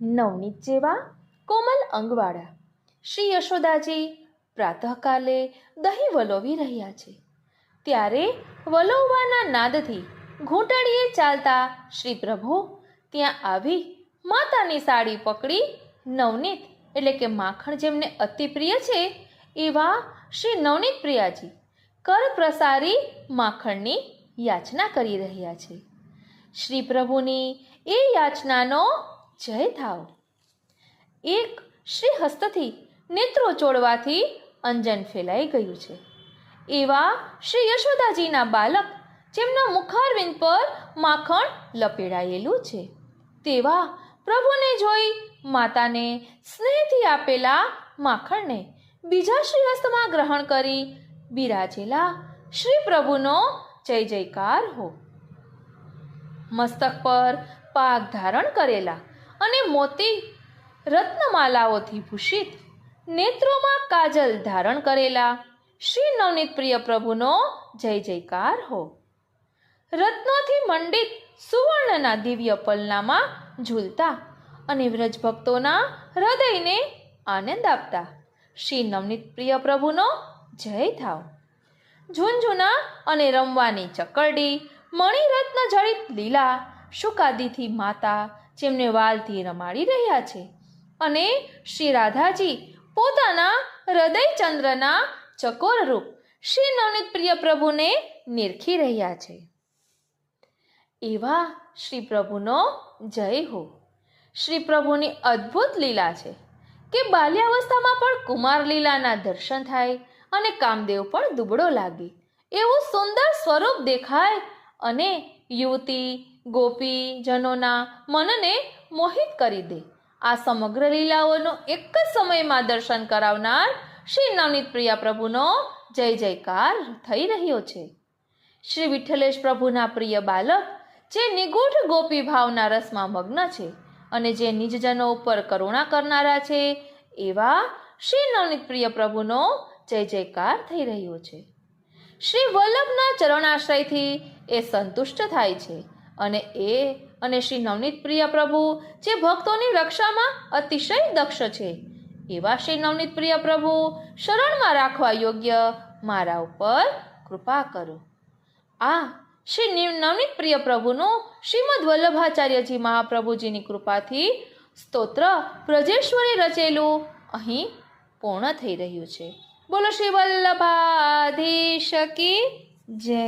નવનીત જેવા કોમલ અંગવાળા શ્રી યશોદાજી પ્રાતઃકાલે દહીં વલોવી રહ્યા છે. ત્યારે વલોવવાના નાદથી ઘૂંટડીએ ચાલતા શ્રી પ્રભુ ત્યાં આવી માતાની સાડી પકડી નવનીત, એટલે કે માખણ જેમને અતિ પ્રિય છે, એવા શ્રી નવનીત પ્રિયાજી કર પ્રસારી માખણની યાચના કરી રહ્યા છે. શ્રી પ્રભુની એ યાચનાનો જય થાવ. એક શ્રી હસ્તથી નેત્રો ચોડવાથી અંજન ફેલાઈ ગયું છે. એવા શ્રી યશોદાજીના બાલક જેમના મુખારવિંદ પર માખણ લપેડાયેલું છે. તેવા પ્રભુને જોઈ માતાને સ્નેહથી આપેલા માખણને બીજા શ્રી હસ્તમાં ગ્રહણ કરી બિરાજેલા શ્રી પ્રભુનો જય જયકાર હો. મસ્તક પર પાક ધારણ કરેલા અને મોતી રત્નમાલાઓથી ભૂષિત નેત્રોમાં કાજલ ધારણ કરેલા. શ્રી નવનીત પ્રિય પ્રભુનો જય જયકાર હો. રત્નોથી મંડિત સુવર્ણના દિવ્ય પલનામાં ઝૂલતા અને વ્રજ ભક્તોના હૃદયને આનંદ આપતા. શ્રી નવનીત પ્રિય પ્રભુનો જય થાવ. ઝુનઝુના અને રમવાની ચકરડી, મણિરત્ન જડિત લીલા, શુકાદીથી માતા જેમને વાલથી રમાડી રહ્યા છે. અને શ્રી રાધાજી પોતાના હૃદયચંદ્રના ચકોર રૂપ શ્રી નવનીત પ્રિય પ્રભુને નિરખી રહ્યા છે. એવા શ્રી પ્રભુનો જય હો. શ્રી પ્રભુની અદ્ભુત લીલા છે કે બાલ્યાવસ્થામાં પણ કુમાર લીલાના દર્શન થાય અને કામદેવ પણ દુબળો લાગે. એવું સુંદર સ્વરૂપ દેખાય અને યુવતી, ગોપીજનોના મનને મોહિત કરી દે. આ સમગ્ર લીલાઓનો એક જ સમયમાં દર્શન કરાવનાર શ્રી નવનીત પ્રિયા પ્રભુનો જય જયકાર થઈ રહ્યો છે. શ્રી વિઠ્ઠલેશ પ્રભુના પ્રિય બાલક, જે નિગૂઢ ગોપી ભાવના રસમાં મગ્ન છે અને જે નિજજનો ઉપર કરુણા કરનારા છે, એવા શ્રી નવનીત પ્રિય પ્રભુનો જય જયકાર થઈ રહ્યો છે. શ્રી વલ્લભના ચરણાશ્રયથી એ સંતુષ્ટ થાય છે અને એ અને શ્રી નવનીત પ્રિય પ્રભુ, જે ભક્તોની રક્ષામાં અતિશય દક્ષ છે, એવા શ્રી નવનીત પ્રિય પ્રભુ, શરણમાં રાખવા યોગ્ય મારા ઉપર કૃપા કરો. આ શ્રી નવનીત પ્રિય પ્રભુનું શ્રીમદ વલ્લભાચાર્યજી મહાપ્રભુજીની કૃપાથી સ્તોત્ર પ્રજેશ્વરે રચેલું અહીં પૂર્ણ થઈ રહ્યું છે. બોલો શ્રી વલ્લભાધીશ કી જય